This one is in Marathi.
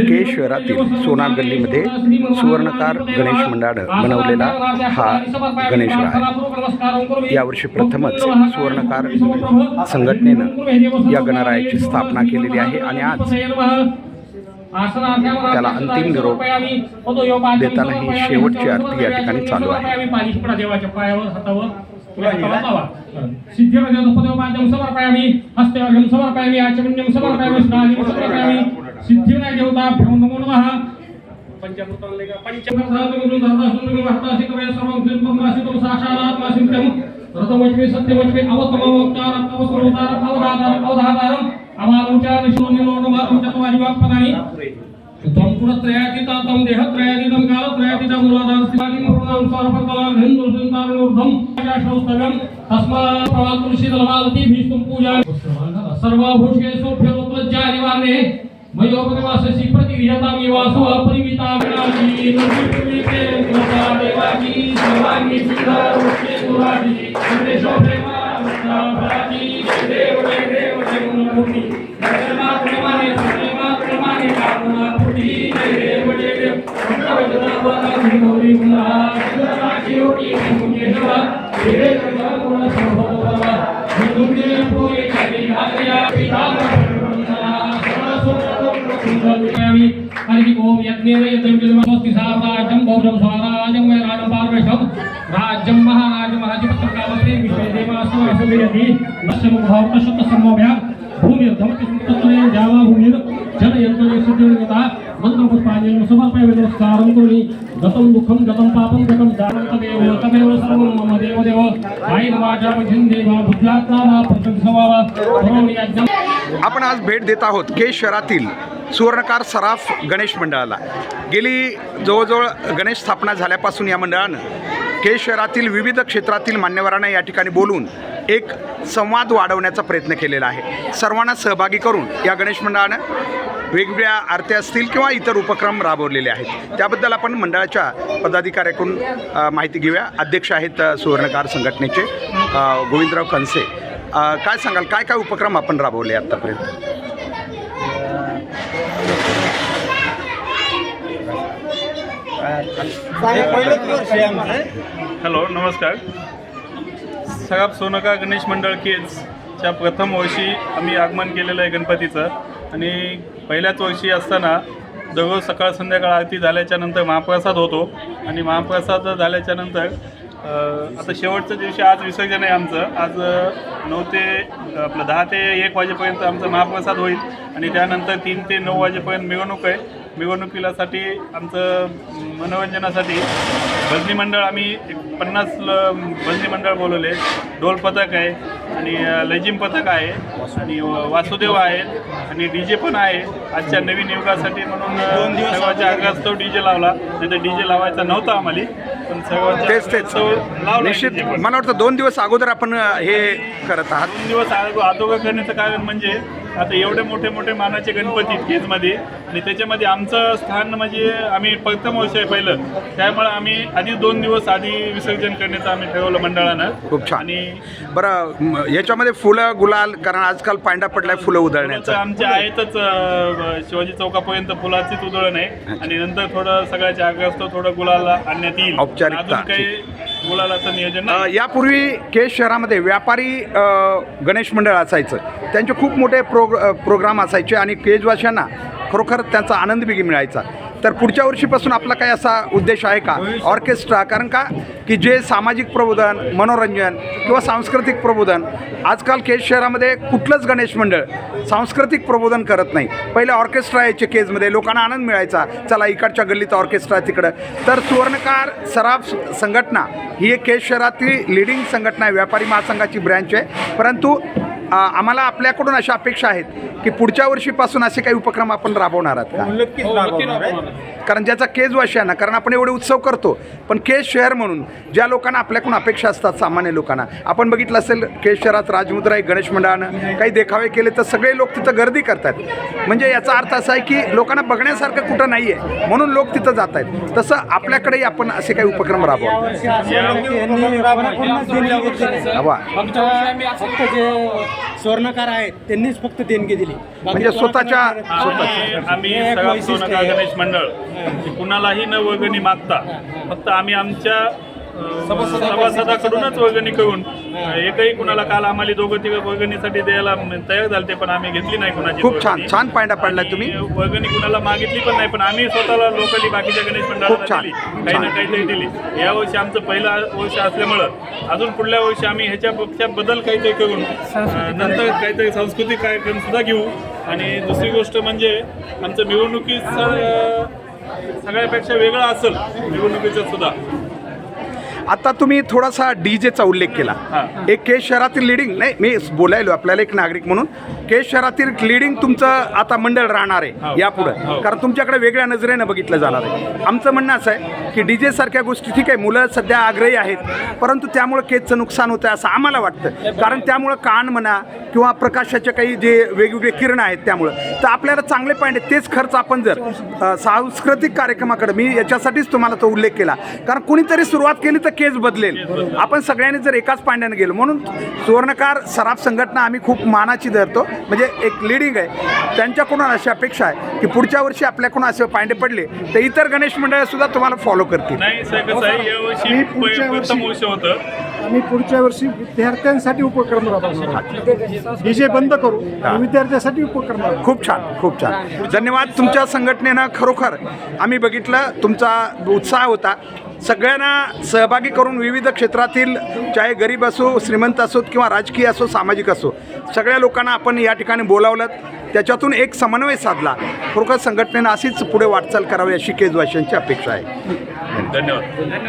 के शहरातील सोनार गल्लीमध्ये सुवर्णकार गणेश मंडळानं बनवलेला हा गणेश आहे यावर्षी प्रथमच सुवर्णकार संघटनेनं या गणरायाची स्थापना केलेली आहे आणि आज त्याला अंतिम निरोप देताना ही शेवटची आरती या ठिकाणी चालू आहे. देवाच्या पायावर हातावर सिद्धिर्घ्यं पदोपाद्यं समर्पयामि हस्तेवर्घ्यं समर्पयामि आचमन्यं समर्पयामि स्नादिं समर्पयामि सिद्धिर्घ्य देवताभ्यो नमो नमः पंचभूतां लेखा पंचभूतां धर्मसुन्दरं वार्तासिकमय सर्वं सिद्धं साक्षादात्मासिद्धं रतमज्मे सत्यमज्मे अवतमवक्तारं अवसरोतारं अवधातारं अवधातारं अमालोचान शून्यलोणमातं चत्वारिवाक्पदानि त्वं तं देहत्रयातीतं कालत्रयातीतं मूलाधार शिवादिं सर्वकलां हिन्दुसंतारणोर्धं आकाशौस्तव्यं तस्मात् प्रवातुलशीतलमालती भीष्टुं पूजा सर्वभूषेषु भ्योत्वज्जा मयोपनिवाससि अपरिमिता गणाजी नृसिंहिके देवाजी रुष्ये प्रेमा देव जय देव जय प्रेमाने हरि ओम यज्ञेन यज्ञं स्वस्ति साम्राज्यं भौरं स्वराज्यं वै राजपार्वशं राज्यं महाराज महाधिपत्यं कामते विश्वे देवासो यशोभिरति नश्यं मन्त्रपुष्पाञ्जलिं समर्पयामि करोमि गतं दुःखं गतं पापं गतं सर्वं मम वा आपण आज भेट देत आहोत के शहरातील सुवर्णकार सराफ गणेश मंडळाला. गेली जवळजवळ गणेश स्थापना झाल्यापासून या मंडळानं के शहरातील विविध क्षेत्रातील मान्यवरांना या ठिकाणी बोलून एक संवाद वाढवण्याचा प्रयत्न केलेला आहे. सर्वांना सहभागी करून या गणेश मंडळानं वेगवेगळ्या आरत्या असतील किंवा इतर उपक्रम राबवलेले आहेत. त्याबद्दल आपण मंडळाच्या पदाधिकाऱ्याकडून माहिती घेऊया. अध्यक्ष आहेत सुवर्णकार संघटनेचे गोविंदराव कनसे काय सांगाल? काय काय उपक्रम आपण राबवले आत्तापर्यंत हॅलो नमस्कार. सगाप सोनका गणेश मंडळ केजच्या प्रथम वर्षी आम्ही आगमन केलेलं आहे गणपतीचं. आणि पहिल्याच वर्षी असताना दररोज सकाळ संध्याकाळ आरती झाल्याच्यानंतर महाप्रसाद होतो. आणि महाप्रसाद झाल्याच्यानंतर आता शेवटच्या दिवशी आज विसर्जन आहे आमचं. आज नऊ ते आपलं दहा ते एक वाजेपर्यंत आमचा महाप्रसाद होईल. आणि त्यानंतर तीन ते नऊ वाजेपर्यंत मिरवणूक आहे. मिरवणुकीलासाठी आमचं मनोरंजनासाठी भजनी मंडळ आम्ही एक पन्नास ल भजनी मंडळ बोलवले. ढोल पथक आहे आणि अ, लेझिम पथक आहे आणि वासुदेव आहेत आणि डी जे पण आहे. आजच्या नवीन युगासाठी म्हणून दोन दिवस सर्वांच्या आग्रहास्तव डी जे लावला. नाही तर डी जे लावायचा नव्हता आम्हाला. पण तेच तेच. निश्चित. मला वाटतं दोन दिवस अगोदर आपण हे करत आहात. दोन दिवस अधोगं करण्याचं कारण म्हणजे आता एवढे मोठे मोठे मानाचे गणपती केजमध्ये. आणि त्याच्यामध्ये आमचं स्थान म्हणजे आम्ही प्रथम वर्ष आहे पहिलं. त्यामुळे आम्ही आधी दोन दिवस आधी विसर्जन करण्याचं आम्ही ठरवलं मंडळानं. खूप छान. आणि बरं म, याच्यामध्ये फुलं गुलाल कारण आजकाल पांडा पडलाय फुलं उधळण्याचं. आमचे आहेतच अं, शिवाजी चौकापर्यंत फुलाचीच उधळण आहे. आणि नंतर थोडं सगळ्याच्या आग्रहास्तव थोडं गुलाल आणण्यात येईल. औपचारिकता. अजून काही गुलालाचं नियोजन अ, नाही यापूर्वी केस शहरामध्ये व्यापारी अ, गणेश मंडळ असायचं. त्यांचे खूप मोठे प्रोग अ, प्रोग्राम असायचे आणि केजवाशांना खरोखर त्यांचा आनंद बिगी मिळायचा. तर पुढच्या वर्षीपासून आपला काही असा उद्देश आहे का? ऑर्केस्ट्रा. कारण का? की जे सामाजिक प्रबोधन मनोरंजन किंवा सांस्कृतिक प्रबोधन आजकाल केज शहरामध्ये कुठलंच गणेश मंडळ सांस्कृतिक प्रबोधन करत नाही. पहिले ऑर्केस्ट्रा यायचे केजमध्ये लोकांना आनंद मिळायचा चला इकडच्या गल्लीत ऑर्केस्ट्रा आहे तिकडं. तर सुवर्णकार सराफ संघटना ही एक केज शहरातील लिडिंग संघटना आहे व्यापारी महासंघाची ब्रँच आहे. परंतु आम्हाला आपल्याकडून अशा अपेक्षा आहेत की पुढच्या वर्षीपासून असे काही उपक्रम आपण राबवणार आहात का? हो, नक्की राबवणार. कारण ज्याचा केज वाशियांना कारण आपण एवढे उत्सव करतो पण केज शहर म्हणून ज्या लोकांना आपल्याकडून अपेक्षा असतात सामान्य लोकांना. आपण बघितलं असेल केज शहरात राजमुद्रा एक गणेश मंडळानं काही देखावे केले तर सगळे लोक तिथं गर्दी करतात. म्हणजे याचा अर्थ असा आहे की लोकांना बघण्यासारखं कुठं नाही आहे म्हणून लोक तिथं जात आहेत. तसं आपल्याकडेही आपण असे काही उपक्रम राबवा. हवा स्वर्णकार आहेत त्यांनीच फक्त देणगी दिली. म्हणजे स्वतःच्या- आम्ही सगळा. गणेश मंडळ. की कुणालाही न वर्गणी मागता फक्त आम्ही आमच्या सभासदाकडूनच वर्गणी करून एकही कुणाला काल आम्हाला दोघं तिघं वर्गणीसाठी द्यायला तयार झालते पण आम्ही घेतली नाही कुणाची खूप छान वर्गणी. छान पायंडा पडला तुम्ही. वर्गणी कुणाला मागितली पण नाही पण आम्ही स्वतःला लोकली बाकीच्या गणेश मंडळाला. दिली. काही ना काहीतरी दिली. या वर्षी आमचं पहिलं वर्ष असल्यामुळं अजून पुढल्या वर्षी आम्ही ह्याच्यापेक्षा बदल काहीतरी करून नंतर काहीतरी सांस्कृतिक कार्यक्रम सुद्धा घेऊ. आणि दुसरी गोष्ट म्हणजे आमचं अं, सगळ्यापेक्षा वेगळं असेल मिरवणुकीचं सुद्धा. आता तुम्ही थोडासा डी जेचा उल्लेख केला. एक केस शहरातील लिडिंग नाही मी बोलायलो आपल्याला एक नागरिक म्हणून. केस शहरातील लिडिंग तुमचं आता मंडळ राहणार आहे हो. यापुढं. हो. कारण तुमच्याकडे वेगळ्या नजरेनं बघितलं जाणार आहे. आमचं म्हणणं असं आहे की डी जे सारख्या गोष्टी ठीक आहे मुलं सध्या आग्रही आहेत परंतु त्यामुळं केसचं नुकसान होतं असं आम्हाला वाटतं. कारण त्यामुळं कान म्हणा किंवा प्रकाशाचे काही जे वेगवेगळे किरण आहेत त्यामुळं. तर आपल्याला चांगले पॉईंट आहेत तेच खर्च आपण जर सांस्कृतिक कार्यक्रमाकडे मी याच्यासाठीच तुम्हाला तो उल्लेख केला. कारण कुणीतरी सुरुवात केली तर केस बदलेल. आपण सगळ्यांनी जर एकाच पांड्यानं गेलो म्हणून सुवर्णकार सराफ संघटना आम्ही खूप मानाची धरतो. म्हणजे एक लिडिंग आहे. त्यांच्याकडून अशी अपेक्षा आहे की पुढच्या वर्षी आपल्याकडून असे पांडे पडले तर इतर गणेश मंडळ सुद्धा तुम्हाला फॉलो करतील. आम्ही पुढच्या वर्षी विद्यार्थ्यांसाठी उपक्रम राबवणार डीजे बंद करू विद्यार्थ्यांसाठी उपक्रम राबवू. खूप छान खूप छान. धन्यवाद तुमच्या संघटनेनं खरोखर. आम्ही बघितलं तुमचा उत्साह होता. सगळ्यांना सहभागी करून विविध क्षेत्रातील चाहे गरीब असो श्रीमंत असोत किंवा राजकीय असो सामाजिक असो सगळ्या लोकांना आपण या ठिकाणी बोलावलं. त्याच्यातून एक समन्वय साधला. खरोखर संघटनेनं अशीच पुढे वाटचाल करावी अशी केजवाशांची अपेक्षा आहे. धन्यवाद.